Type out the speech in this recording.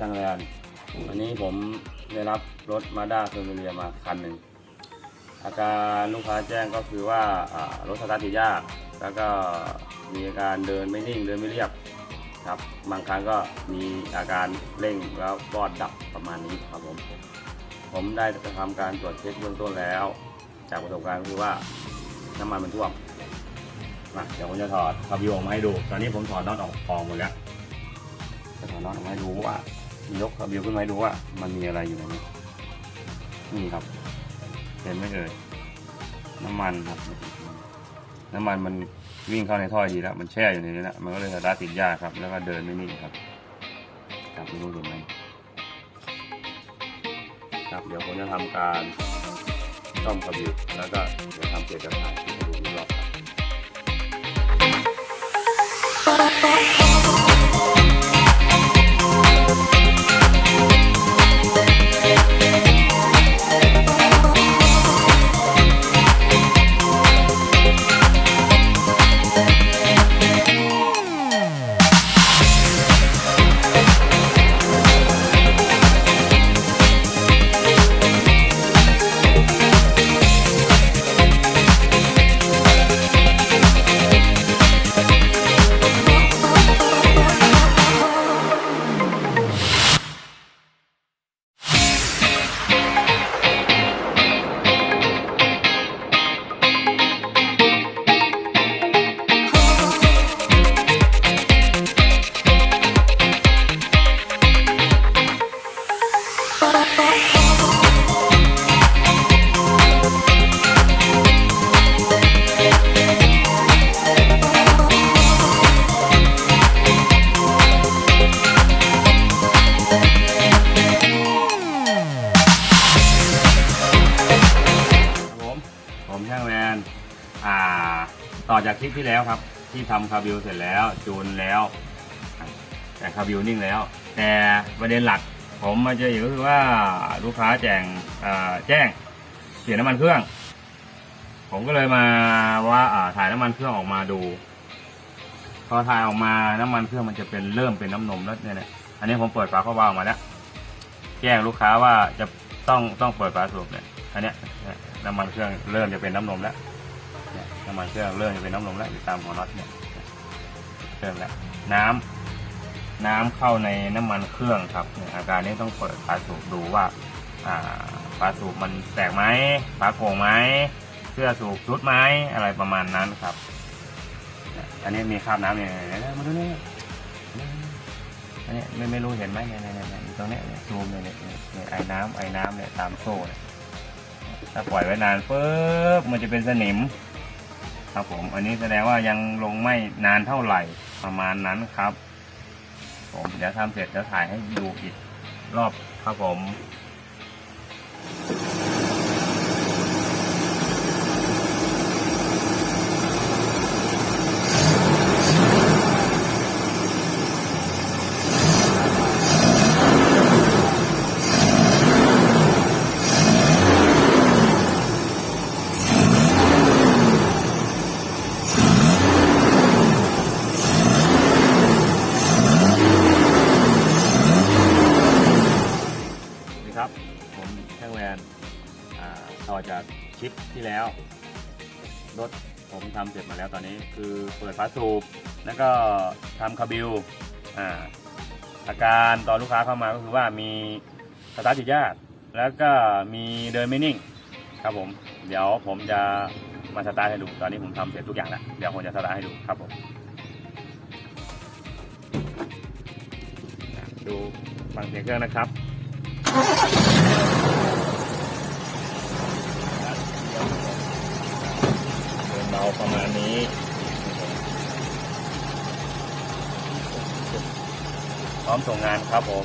ช่างแรนวันนี้ผมได้รับรถมาด้าเฟอร์เรียมาคันหนึ่งอาการลูกค้าแจ้งก็คือว่าอ่ารถสตาร์ทติดยากแล้วก็มีอาการเดินไม่นิ่งเดินไม่เรียบครับ บางครั้งก็มีอาการเร่งแล้วก็ดับประมาณนี้ครับผมผมได้ทำการตรวจเช็คเบื้องต้นแล้ว จากประสบการณ์ก็คือว่าน้ำมันมันท่วมมาเดี๋ยวผมจะถอดคาบิวออกมาให้ดู ตอนนี้ผมถอดน็อตออกออกหมดแล้ว จะถอดน็อตออกมาให้ดูว่ายกคาบิวขึ้นมาให้ดูว่า มันมีอะไรอยู่ในนี้ นี่ครับเห็นไหมเอ่ยน้ำมันครับ น้ำมันมันวิ่งเข้าในท่อดีแล้ว มันแช่อยู่ในนี้แล้วมันก็เลยสตาร์ทติดยากครับ แล้วก็เดินไม่นิ่งครับครับไม่รู้เห็นไหมครับเดี๋ยวผมจะทำการซ่อมกระบิวแล้วก็เดี๋ยวทำเสร็จจะถ่ายให้ดูอีกรอบครับ ผมช่างแมนอ่า ต่อจากคลิปที่แล้วครับ ที่ทำคาบิวเสร็จแล้วจูนแล้ว แต่คาบิวนิ่งแล้ว แต่ประเด็นหลักผมมาเจออีกก็คือว่าลูกค้าแจ้งแจ้งเสียน้ำมันเครื่อง ผมก็เลยมาว่าถ่ายน้ำมันเครื่องออกมาดู พอถ่ายออกมาน้ำมันเครื่องมันจะเป็นเริ่มเป็นน้ำนมแล้วเนี่ยนะอันนี้ผมเปิดฝาเข้าวาออกมาแล้วแจ้งลูกค้าว่าจะต้องต้องเปิดฝาสูบเนี่ยอันเนี้ย น้ำมันเครื่องเริ่มจะเป็นน้ำนมแล้วเนี่ยน้ำมันเครื่องเริ่มจะเป็นน้ำนมแล้วอยู่ตามหัวน็อตเนี่ยเริ่มแล้วน้ำน้ำเข้าในน้ำมันเครื่องครับเนี่ยอาการนี้ต้องเปิดฝาสูบดูว่าอ่าฝาสูบมันแตกไหมฝาโป่งไหมเสื้อสูบชุดไหมอะไรประมาณนั้นครับอันนี้มีคราบน้ำเนี่ยเนี่ยเนี่ยมาดูนี่อันนี้ไม่ไม่รู้เห็นไหมเนี่ยเนี่ยเนี่ยอยู่ตรงเนี้ยเนี่ยซูมเนี่ยเนี่ยเนี่ยเนี่ยไอ้น้ำไอ้น้ำเนี่ยตามโซ่เนี่ย ถ้าปล่อยไว้นานปุ๊บมันจะเป็นสนิม ครับผมอันนี้แสดงว่ายังลงไม่นานเท่าไหร่ประมาณนั้นครับ ผมเดี๋ยวทำเสร็จจะถ่ายให้ดูอีกรอบครับผม จากคลิปที่แล้วรถผมทำเสร็จมาแล้วตอนนี้คือเปิดฝาสูบแล้วก็ทำคาบิลอ่าอาการตอนลูกค้าเข้ามาก็คือว่ามีสตาร์ทติดยากแล้วก็มีเดินไม่นิ่งครับผม เดี๋ยวผมจะมาสตาร์ทให้ดู ตอนนี้ผมทำเสร็จทุกอย่างแล้วเดี๋ยวผมจะสตาร์ทให้ดูครับผมดูฟังเสียงเครื่องนะครับ เอาประมาณนี้พร้อมส่งงานครับผม